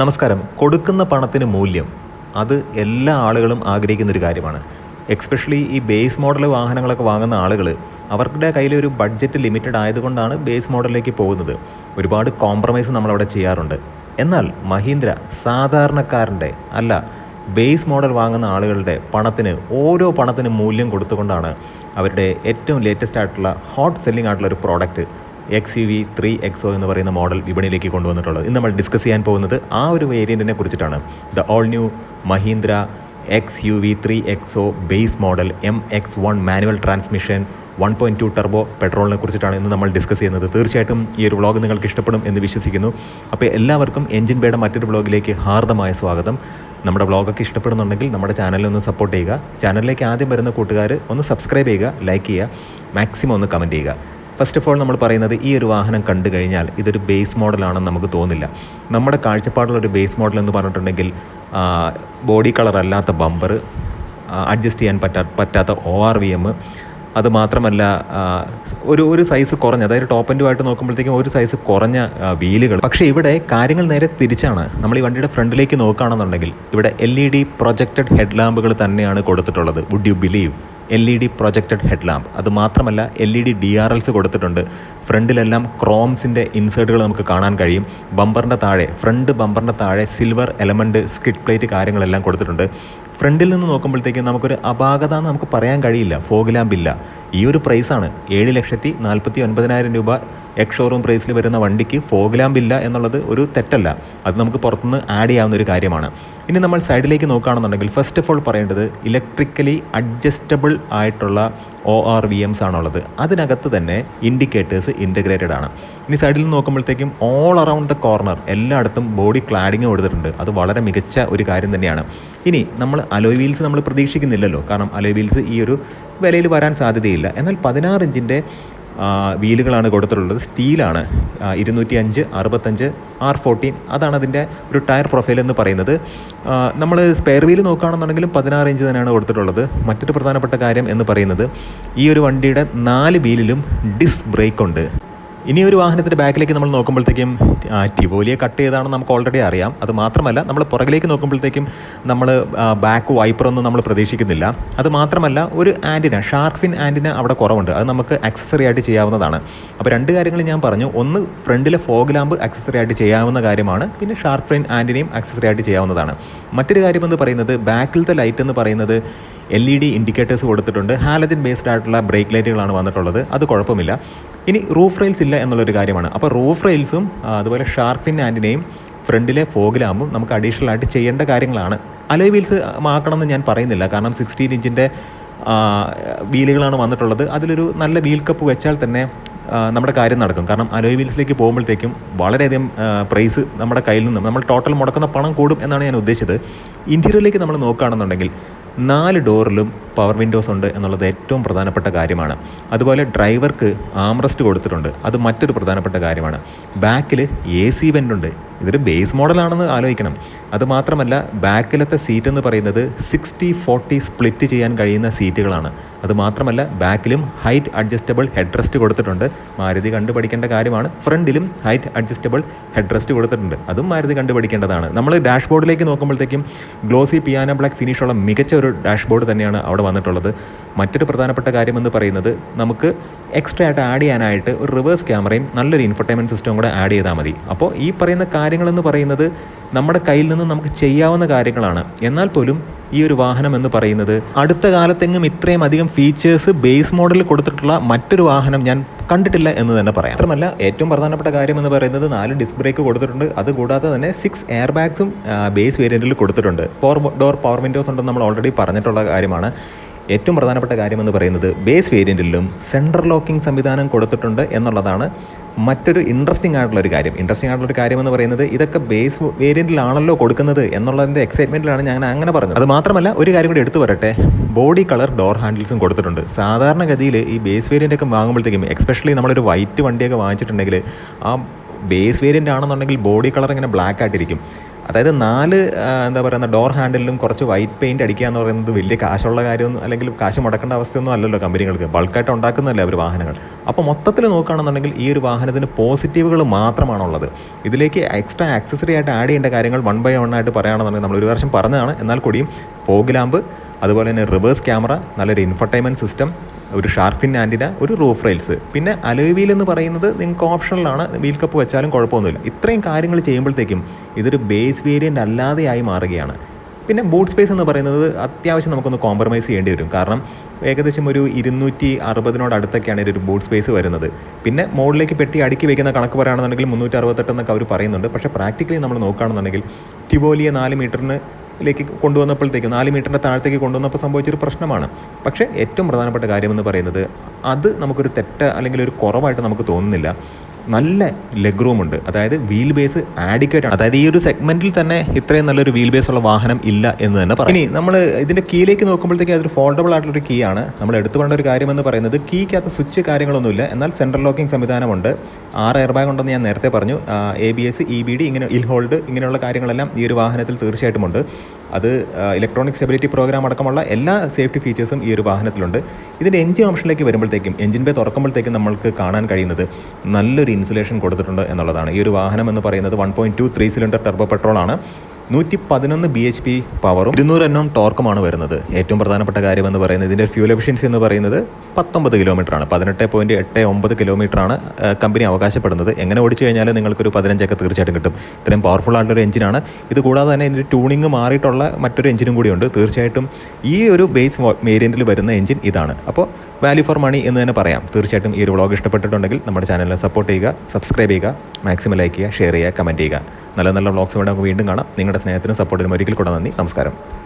നമസ്കാരം. കൊടുക്കുന്ന പണത്തിന് മൂല്യം. അത് എല്ലാ ആളുകളും ആഗ്രഹിക്കുന്ന ഒരു കാര്യമാണ്. എക്സ്പെഷ്യലി ഈ ബേസ് മോഡൽ വാഹനങ്ങളൊക്കെ വാങ്ങുന്ന ആളുകൾ അവരുടെ കയ്യിൽ ഒരു ബഡ്ജറ്റ് ലിമിറ്റഡ് ആയതുകൊണ്ടാണ് ബേസ് മോഡലിലേക്ക് പോകുന്നത്. ഒരുപാട് കോംപ്രമൈസ് നമ്മളവിടെ ചെയ്യാറുണ്ട്. എന്നാൽ മഹീന്ദ്ര സാധാരണക്കാരന്റെ അല്ല ബേസ് മോഡൽ വാങ്ങുന്ന ആളുകളുടെ പണത്തിന് ഓരോ പണത്തിന് മൂല്യം കൊടുത്തുകൊണ്ടാണ് അവരുടെ ഏറ്റവും ലേറ്റസ്റ്റ് ആയിട്ടുള്ള ഹോട്ട് സെല്ലിംഗ് ആയിട്ടുള്ള ഒരു product X U V three XO എന്ന് പറയുന്ന മോഡൽ വിപണിയിലേക്ക് കൊണ്ടുവന്നിട്ടുള്ളത്. ഇന്ന് നമ്മൾ ഡിസ്കസ് ചെയ്യാൻ പോകുന്നത് ആ ഒരു വേരിയന്റിനെ കുറിച്ചിട്ടാണ്. The all new Mahindra X U V three XO base model M X one manual transmission one point two turbo പെട്രോളിനെ കുറിച്ചിട്ടാണ് ഇന്ന് നമ്മൾ ഡിസ്കസ് ചെയ്യുന്നത്. തീർച്ചയായിട്ടും ഈ ഒരു വ്ളോഗ് നിങ്ങൾക്ക് ഇഷ്ടപ്പെടും എന്ന് വിശ്വസിക്കുന്നു. അപ്പോൾ എല്ലാവർക്കും എഞ്ചിൻ ബേയുടെ മറ്റൊരു വ്ളോഗിലേക്ക് ഹാർദമായ സ്വാഗതം. നമ്മുടെ വ്ളോഗൊക്കെ ഇഷ്ടപ്പെടുന്നുണ്ടെങ്കിൽ നമ്മുടെ ചാനലിൽ ഒന്ന് സപ്പോർട്ട് ചെയ്യുക. ചാനലിലേക്ക് ആദ്യം വരുന്ന കൂട്ടുകാർ ഒന്ന് സബ്സ്ക്രൈബ് ചെയ്യുക ലൈക്ക് ചെയ്യുക. മാക്സിമം ഒന്ന് കമന്റ് ചെയ്യുക. ഫസ്റ്റ് ഓഫ് ഓൾ നമ്മൾ പറയുന്നത് ഈ ഒരു വാഹനം കണ്ടു കഴിഞ്ഞാൽ ഇതൊരു ബേസ് മോഡലാണെന്ന് നമുക്ക് തോന്നില്ല. നമ്മുടെ കാഴ്ചപ്പാടുള്ള ഒരു ബേസ് മോഡൽ എന്ന് പറഞ്ഞിട്ടുണ്ടെങ്കിൽ ബോഡി കളർ അല്ലാത്ത ബമ്പർ അഡ്ജസ്റ്റ് ചെയ്യാൻ പറ്റാ പറ്റാത്ത ഒ ആർ വി എം അത് മാത്രമല്ല ഒരു ഒരു സൈസ് കുറഞ്ഞ അതായത് ടോപ്പ് ആയിട്ട് നോക്കുമ്പോഴത്തേക്കും ഒരു സൈസ് കുറഞ്ഞ വീലുകൾ പക്ഷേ ഇവിടെ കാര്യങ്ങൾ നേരെ തിരിച്ചാണ്. നമ്മൾ ഈ വണ്ടിയുടെ ഫ്രണ്ടിലേക്ക് നോക്കുകയാണെന്നുണ്ടെങ്കിൽ ഇവിടെ L E D projected head ലാമ്പുകൾ തന്നെയാണ് കൊടുത്തിട്ടുള്ളത്. Would you believe L E D projected head lamp അത് മാത്രമല്ല L E D D R Ls കൊടുത്തിട്ടുണ്ട്. ഫ്രണ്ടിലെല്ലാം ക്രോംസിന്റെ ഇൻസേർട്ടുകൾ നമുക്ക് കാണാൻ കഴിയും. ബമ്പറിന്റെ താഴെ ഫ്രണ്ട് ബമ്പറിന്റെ താഴെ സിൽവർ എലമെന്റ് സ്കിഡ് പ്ലേറ്റ് കാര്യങ്ങളെല്ലാം കൊടുത്തിട്ടുണ്ട്. ഫ്രണ്ടിൽ നിന്ന് നോക്കുമ്പോഴത്തേക്കും നമുക്കൊരു അപാകത എന്ന് നമുക്ക് പറയാൻ കഴിയില്ല. ഫോഗ് ലാമ്പില്ല ഈ ഒരു പ്രൈസാണ് ഏഴ് ലക്ഷത്തി നാൽപ്പത്തി ഒൻപതിനായിരം രൂപ എക്സ് ഷോറൂം പ്രൈസിൽ വരുന്ന വണ്ടിക്ക് ഫോഗ് ലാമ്പ് ഇല്ല എന്നുള്ളത് ഒരു തെറ്റല്ല. അത് നമുക്ക് പുറത്തുനിന്ന് ആഡ് ചെയ്യാവുന്ന ഒരു കാര്യമാണ്. ഇനി നമ്മൾ സൈഡിലേക്ക് നോക്കുകയാണെന്നുണ്ടെങ്കിൽ ഫസ്റ്റ് ഓഫ് ഓൾ പറയേണ്ടത് ഇലക്ട്രിക്കലി അഡ്ജസ്റ്റബിൾ ആയിട്ടുള്ള ഒ ആർ വി എംസ് ആണുള്ളത്. അതിനകത്ത് തന്നെ ഇൻഡിക്കേറ്റേഴ്സ് ഇന്റഗ്രേറ്റഡ് ആണ്. ഇനി സൈഡിൽ നിന്ന് നോക്കുമ്പോഴത്തേക്കും ഓൾ അറൗണ്ട് ദ കോർണർ എല്ലായിടത്തും ബോഡി ക്ലാഡിങ് കൊടുത്തിട്ടുണ്ട്. അത് വളരെ മികച്ച ഒരു കാര്യം തന്നെയാണ്. ഇനി നമ്മൾ അലോയ് വീൽസ് നമ്മൾ പ്രതീക്ഷിക്കുന്നില്ലല്ലോ. കാരണം അലോയ് വീൽസ് ഈ ഒരു വിലയിൽ വരാൻ സാധ്യതയില്ല. എന്നാൽ പതിനാറ് ഇഞ്ചിന്റെ വീലുകളാണ് കൊടുത്തിട്ടുള്ളത്. സ്റ്റീലാണ്. ഇരുന്നൂറ്റി അഞ്ച് അറുപത്തഞ്ച് ആർ ഫോർട്ടീൻ. അതാണ് അതിന്റെ ഒരു ടയർ പ്രൊഫൈൽ എന്ന് പറയുന്നത്. നമ്മൾ സ്പെയർ വീൽ നോക്കുകയാണെന്നുണ്ടെങ്കിലും പതിനാറ് ഇഞ്ച് തന്നെയാണ് കൊടുത്തിട്ടുള്ളത്. മറ്റൊരു പ്രധാനപ്പെട്ട കാര്യം എന്ന് പറയുന്നത് ഈ ഒരു വണ്ടിയുടെ നാല് വീലിലും ഡിസ്ക് ബ്രേക്ക് ഉണ്ട്. ഇനി ഒരു വാഹനത്തിന്റെ ബാക്കിലേക്ക് നമ്മൾ നോക്കുമ്പോഴത്തേക്കും ടിവോലിയെ കട്ട് ചെയ്താണെന്ന് നമുക്ക് ഓൾറെഡി അറിയാം. അത് മാത്രമല്ല നമ്മൾ പുറകിലേക്ക് നോക്കുമ്പോഴത്തേക്കും നമ്മൾ ബാക്ക് വൈപ്പറൊന്നും നമ്മൾ പ്രതീക്ഷിക്കുന്നില്ല. അത് മാത്രമല്ല ഒരു ആന്റിന ഷാർക്ക് ഫിൻ ആന്റിന അവിടെ കുറവുണ്ട്. അത് നമുക്ക് അക്സസറി ആയിട്ട് ചെയ്യാവുന്നതാണ്. അപ്പോൾ രണ്ട് കാര്യങ്ങൾ ഞാൻ പറഞ്ഞു. ഒന്ന് ഫ്രണ്ടിലെ ഫോഗ് ലാമ്പ് അക്സസറി ആയിട്ട് ചെയ്യാവുന്ന കാര്യമാണ്. പിന്നെ ഷാർക്ക് ഫിൻ ആന്റിനയും അക്സസറി ആയിട്ട് ചെയ്യാവുന്നതാണ്. മറ്റൊരു കാര്യം എന്ന് പറയുന്നത് ബാക്കിലത്തെ ലൈറ്റ് എന്ന് പറയുന്നത് എൽ ഇ ഡി ഇൻഡിക്കേറ്റേഴ്സ് കൊടുത്തിട്ടുണ്ട്. ഹാലജൻ ബേസ്ഡ് ആയിട്ടുള്ള ബ്രേക്ക് ലൈറ്റുകളാണ് വന്നിട്ടുള്ളത്. അത് കുഴപ്പമില്ല. ഇനി റൂഫ് റെയിൽസ് ഇല്ല എന്നുള്ളൊരു കാര്യമാണ്. അപ്പോൾ റൂഫ് റെയിൽസും അതുപോലെ ഷാർഫിൻ ഫിൻ ആന്റിനെയും ഫ്രണ്ടിലെ ഫോഗിലാകുമ്പോൾ നമുക്ക് അഡീഷണൽ ആയിട്ട് ചെയ്യേണ്ട കാര്യങ്ങളാണ്. അലോയ് വീൽസ് മാക്കണമെന്ന് ഞാൻ പറയുന്നില്ല. കാരണം സിക്സ്റ്റീൻ ഇഞ്ചിന്റെ വീലുകളാണ് വന്നിട്ടുള്ളത്. അതിലൊരു നല്ല വീൽ കപ്പ് വെച്ചാൽ തന്നെ നമ്മുടെ കാര്യം നടക്കും. കാരണം അലോയ് വീൽസിലേക്ക് പോകുമ്പോഴത്തേക്കും വളരെയധികം പ്രൈസ് നമ്മുടെ കയ്യിൽ നിന്നും നമ്മൾ ടോട്ടൽ മുടക്കുന്ന പണം കൂടും എന്നാണ് ഞാൻ ഉദ്ദേശിച്ചത്. ഇന്റീരിയറിലേക്ക് നമ്മൾ നോക്കുകയാണെന്നുണ്ടെങ്കിൽ നാല് ഡോറിലും പവർ വിൻഡോസ് ഉണ്ട് എന്നുള്ളത് ഏറ്റവും പ്രധാനപ്പെട്ട കാര്യമാണ്. അതുപോലെ ഡ്രൈവർക്ക് ആംറസ്റ്റ് കൊടുത്തിട്ടുണ്ട്. അത് മറ്റൊരു പ്രധാനപ്പെട്ട കാര്യമാണ്. ബാക്കിൽ എ സി വെന്റ് ഉണ്ട് ഇതൊരു ബേസ് മോഡലാണെന്ന് ആലോചിക്കണം. അതുമാത്രമല്ല ബാക്കിലത്തെ സീറ്റ് എന്ന് പറയുന്നത് സിക്സ്റ്റി ഫോർട്ടി സ്പ്ലിറ്റ് ചെയ്യാൻ കഴിയുന്ന സീറ്റുകളാണ് അതുമാത്രമല്ല ബാക്കിലും ഹൈറ്റ് അഡ്ജസ്റ്റബിൾ ഹെഡ് റെസ്റ്റ് കൊടുത്തിട്ടുണ്ട്. മാരുതി കണ്ടുപഠിക്കേണ്ട കാര്യമാണ്. ഫ്രണ്ടിലും ഹൈറ്റ് അഡ്ജസ്റ്റബിൾ ഹെഡ് റെസ്റ്റ് കൊടുത്തിട്ടുണ്ട്. അതും മാരുതി കണ്ടുപഠിക്കേണ്ടതാണ്. നമ്മൾ ഡാഷ്ബോർഡിലേക്ക് നോക്കുമ്പോഴത്തേക്കും ഗ്ലോസി പിയാനോ ബ്ലാക്ക് ഫിനിഷുള്ള മികച്ച ഒരു ഡാഷ്ബോർഡ് തന്നെയാണ് അവിടെ വന്നിട്ടുള്ളത്. മറ്റൊരു പ്രധാനപ്പെട്ട കാര്യമെന്ന് പറയുന്നത് നമുക്ക് എക്സ്ട്രാ ആയിട്ട് ആഡ് ചെയ്യാനായിട്ട് ഒരു റിവേഴ്സ് ക്യാമറയും നല്ലൊരു ഇൻഫർടൈൻമെന്റ് സിസ്റ്റവും കൂടെ ആഡ് ചെയ്താൽ മതി. അപ്പോൾ ഈ പറയുന്ന കാര്യങ്ങളെന്ന് പറയുന്നത് നമ്മുടെ കയ്യിൽ നിന്ന് നമുക്ക് ചെയ്യാവുന്ന കാര്യങ്ങളാണ്. എന്നാൽ പോലും ഈ ഒരു വാഹനം എന്ന് പറയുന്നത് അടുത്ത കാലത്തെങ്ങും ഇത്രയും അധികം ഫീച്ചേഴ്സ് ബേസ് മോഡലിൽ കൊടുത്തിട്ടുള്ള മറ്റൊരു വാഹനം ഞാൻ കണ്ടിട്ടില്ല എന്ന് തന്നെ പറയാം. മാത്രമല്ല ഏറ്റവും പ്രധാനപ്പെട്ട കാര്യം എന്ന് പറയുന്നത് നാല് ഡിസ്ക് ബ്രേക്ക് കൊടുത്തിട്ടുണ്ട്. അതുകൂടാതെ തന്നെ സിക്സ് എയർ ബാഗ്സും ബേസ് വേരിയന്റിൽ കൊടുത്തിട്ടുണ്ട്. ഫോർ ഡോർ പവർ വിൻഡോസ് ഉണ്ടെന്ന് നമ്മൾ ഓൾറെഡി പറഞ്ഞിട്ടുള്ള കാര്യമാണ്. ഏറ്റവും പ്രധാനപ്പെട്ട കാര്യമെന്ന് പറയുന്നത് ബേസ് വേരിയന്റിലും സെൻട്രൽ ലോക്കിംഗ് സംവിധാനം കൊടുത്തിട്ടുണ്ട് എന്നുള്ളതാണ് മറ്റൊരു ഇൻട്രസ്റ്റിംഗ് ആയിട്ടുള്ള ഒരു കാര്യം. ഇൻട്രസ്റ്റിംഗ് ആയിട്ടുള്ള ഒരു കാര്യം എന്ന് പറയുന്നത് ഇതൊക്കെ ബേസ് വേരിയന്റിലാണല്ലോ കൊടുക്കുന്നത് എന്നുള്ളതിന്റെ എക്സൈറ്റ്മെന്റിലാണ് ഞാൻ അങ്ങനെ പറഞ്ഞത്. അത് മാത്രമല്ല ഒരു കാര്യം കൂടി എടുത്തു പറയട്ടെ. ബോഡി കളർ ഡോർ ഹാൻഡിൽസും കൊടുത്തിട്ടുണ്ട്. സാധാരണഗതിയിൽ ഈ ബേസ് വേരിയന്റ് ഒക്കെ വാങ്ങുമ്പോഴത്തേക്കും എക്സ്പെഷ്യലി നമ്മളൊരു വൈറ്റ് വണ്ടിയൊക്കെ വാങ്ങിച്ചിട്ടുണ്ടെങ്കിൽ ആ ബേസ് വേരിയന്റ് ആണെന്നുണ്ടെങ്കിൽ ബോഡി കളർ ഇങ്ങനെ ബ്ലാക്ക് ആയിട്ടിരിക്കും. അതായത് നാല് എന്താ പറയുക ഡോർ ഹാൻഡിലും കുറച്ച് വൈറ്റ് പെയിന്റ് അടിക്കുക എന്ന് പറയുന്നത് വലിയ കാശുള്ള കാര്യമൊന്നും അല്ലെങ്കിൽ കാശ് മുടക്കേണ്ട അവസ്ഥയൊന്നും അല്ലല്ലോ കമ്പനികൾക്ക്. ബൾക്കായിട്ട് ഉണ്ടാക്കുന്നതല്ലേ അവർ വാഹനങ്ങൾ. അപ്പോൾ മൊത്തത്തിൽ നോക്കുകയാണെന്നുണ്ടെങ്കിൽ ഈ ഒരു വാഹനത്തിന് പോസിറ്റീവുകൾ മാത്രമാണുള്ളത്. ഇതിലേക്ക് എക്സ്ട്രാ ആക്സസറി ആയിട്ട് ആഡ് ചെയ്യേണ്ട കാര്യങ്ങൾ വൺ ബൈ വൺ ആയിട്ട് പറയുകയാണെന്നുണ്ടെങ്കിൽ നമ്മൾ ഒരു വർഷം പറഞ്ഞതാണ്. എന്നാൽ കൂടിയും ഫോഗ് ലാമ്പ് അതുപോലെ തന്നെ റിവേഴ്സ് ക്യാമറ നല്ലൊരു ഇൻഫർടൈൻമെന്റ് സിസ്റ്റം ഒരു ഷാർഫിൻ ആന്റിന ഒരു റൂഫ് റെയിൽസ്. പിന്നെ അലോയ് വീൽ എന്ന് പറയുന്നത് നിങ്ങൾക്ക് ഓപ്ഷണലാണ് വീൽ കപ്പ് വെച്ചാലും കുഴപ്പമൊന്നുമില്ല. ഇത്രയും കാര്യങ്ങൾ ചെയ്യുമ്പോഴത്തേക്കും ഇതൊരു ബേസ് വേരിയന്റ് അല്ലാതെയായി മാറുകയാണ്. പിന്നെ ബൂട്ട് സ്പേസ് എന്ന് പറയുന്നത് അത്യാവശ്യം നമുക്കൊന്ന് കോംപ്രമൈസ് ചെയ്യേണ്ടി വരും. കാരണം ഏകദേശം ഒരു ഇരുന്നൂറ്റി അറുപതിനോട് അടുത്തൊക്കെയാണ് ഇതിന്റെ ഒരു ബൂട്ട് സ്പേസ് വരുന്നത്. പിന്നെ മുകളിലേക്ക് പെട്ടി അടുക്കി വയ്ക്കുന്ന കണക്ക് പറയുകയാണെന്നുണ്ടെങ്കിൽ മുന്നൂറ്റി അറുപത്തെട്ട് എന്നൊക്കെ അവർ പറയുന്നുണ്ട്. പക്ഷേ പ്രാക്ടിക്കലി നമ്മൾ നോക്കുകയാണെന്നുണ്ടെങ്കിൽ ടിവോലിയെ നാല് മീറ്ററിന് ലേക്ക് കൊണ്ടുവന്നപ്പോഴത്തേക്കും നാല് മീറ്ററിന്റെ താഴത്തേക്ക് കൊണ്ടുവന്നപ്പോൾ സംഭവിച്ചൊരു പ്രശ്നമാണ്. പക്ഷേ ഏറ്റവും പ്രധാനപ്പെട്ട കാര്യമെന്ന് പറയുന്നത് അത് നമുക്കൊരു തെറ്റ് അല്ലെങ്കിൽ ഒരു കുറവായിട്ട് നമുക്ക് തോന്നുന്നില്ല. നല്ല ലെഗ് റൂം ഉണ്ട്. അതായത് വീൽ ബേസ് ആഡിക്കേറ്റ് ആണ്. അതായത് ഈ ഒരു സെഗ്മെന്റിൽ തന്നെ ഇത്രയും നല്ലൊരു വീൽ ബേസ് ഉള്ള വാഹനം ഇല്ല എന്ന് തന്നെ പറയാം. ഇനി നമ്മൾ ഇതിന്റെ കീയിലേക്ക് നോക്കുമ്പോഴത്തേക്ക് അതൊരു ഫോൾഡബിൾ ആയിട്ടുള്ള ഒരു കീ ആണ്. നമ്മൾ എടുത്തു പറയേണ്ട ഒരു കാര്യം എന്ന് പറയുന്നത് കീക്കകത്ത് സ്വിച്ച് കാര്യങ്ങളൊന്നുമില്ല. എന്നാൽ സെൻട്രൽ ലോക്കിംഗ് സംവിധാനമുണ്ട്. ആറ് എയർ ബാഗ് ഉണ്ടെന്ന് ഞാൻ നേരത്തെ പറഞ്ഞു. A B S E B D ഇങ്ങനെ ഇൽ ഹോൾഡ് ഇങ്ങനെയുള്ള കാര്യങ്ങളെല്ലാം ഈ ഒരു വാഹനത്തിൽ തീർച്ചയായിട്ടും ഉണ്ട് അത് ഇലക്ട്രോണിക് സ്റ്റെബിലിറ്റി പ്രോഗ്രാം അടക്കമുള്ള എല്ലാ സേഫ്റ്റി ഫീച്ചേഴ്സും ഈ ഒരു വാഹനത്തിലുണ്ട്. ഇതിന്റെ എഞ്ചിൻ ഓപ്ഷനിലേക്ക് വരുമ്പോഴത്തേക്കും എഞ്ചിൻ ബേ തുറക്കുമ്പോഴത്തേക്കും നമ്മൾക്ക് കാണാൻ കഴിയുന്നത് നല്ലൊരു ഇൻസുലേഷൻ കൊടുത്തിട്ടുണ്ട് എന്നുള്ളതാണ്. ഈ ഒരു വാഹനം എന്ന് പറയുന്നത് one point two three cylinder turbo പെട്രോളാണ് നൂറ്റി പതിനൊന്ന് ബി എച്ച് പി പവറും ഇരുന്നൂറ് എണ്ണം ടോർക്കുമാണ് വരുന്നത്. ഏറ്റവും പ്രധാനപ്പെട്ട കാര്യം എന്ന് പറയുന്നത് ഇതിന്റെ ഫ്യൂൽ എഫിഷ്യൻസി എന്ന് പറയുന്നത് പത്തൊമ്പത് കിലോമീറ്റർ ആണ്. പതിനെട്ട് പോയിന്റ് എട്ട് ഒമ്പത് കിലോമീറ്റർ ആണ് കമ്പനി അവകാശപ്പെടുന്നത്. എങ്ങനെ ഓടിച്ചു കഴിഞ്ഞാൽ നിങ്ങൾക്കൊരു പതിനഞ്ചൊക്കെ തീർച്ചയായിട്ടും കിട്ടും. ഇത്രയും പവർഫുൾ ആയിട്ടൊരു എഞ്ചിനാണ് ഇത് കൂടാതെ തന്നെ ഇതിന്റെ ട്യൂണിങ് മാറിയിട്ടുള്ള മറ്റൊരു എഞ്ചിനും കൂടിയുണ്ട്. തീർച്ചയായിട്ടും ഈ ഒരു ബേസ് വേരിയന്റിൽ വരുന്ന എഞ്ചിൻ ഇതാണ്. അപ്പോൾ വാല്യൂ ഫോർ മണി എന്ന് തന്നെ പറയാം. തീർച്ചയായിട്ടും ഈ ഒരു വ്ളോഗ് ഇഷ്ടപ്പെട്ടിട്ടുണ്ടെങ്കിൽ നമ്മുടെ ചാനലിനെ സപ്പോർട്ട് ചെയ്യുക സബ്സ്ക്രൈബ് ചെയ്യുക മാക്സിമം ലൈക്ക് ചെയ്യുക ഷെയർ ചെയ്യുക കമന്റ് ചെയ്യുക. നല്ല നല്ല വ്ളോഗ്സ് വേണ്ടി നമുക്ക് വീണ്ടും കാണാം. നിങ്ങളുടെ സ്നേഹത്തിനും സപ്പോർട്ടിനും ഒരിക്കൽ കൂടെ നന്ദി. നമസ്കാരം.